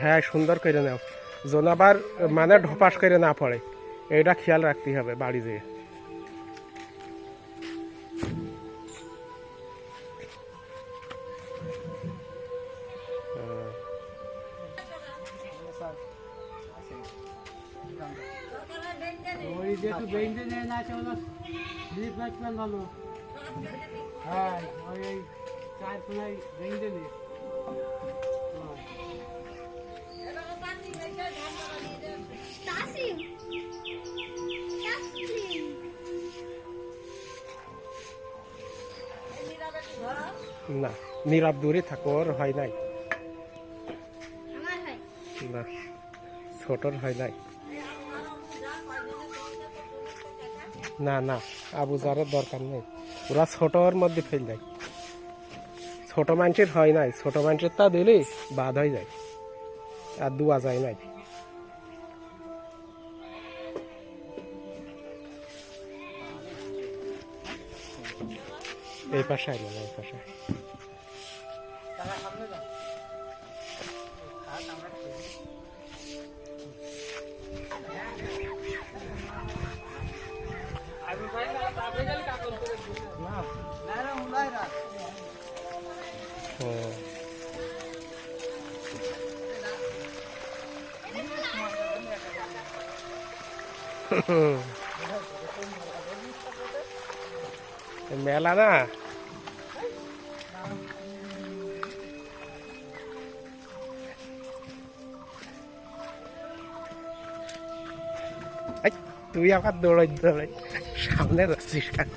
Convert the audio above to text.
হ্যাঁ সুন্দর করে নাও। যেন আবার মানে ঢপাস করে না পড়ে। এইটা খেয়াল রাখতে হবে বাড়ি যেয়ে। হ্যাঁ ওই চার বেঞ্জে না নীরব দূরে থাকো ওর হয় নাই। না ছোটর হয় নাই। না না আবু জারের দরকার নেই। ওরা ছোটর মধ্যে ফেল যায় ছোট মানুষের হয় নাই ছোট মানুষের তা দিলে বাদ হয়ে যায় আর দুয়া যায় নাই। এই পাশে আইলো না এই পাশে হুম। মেলা না? তুই আবার দৌড়াই দৌড়াই। সামনে রাখছিস হ্যাঁ।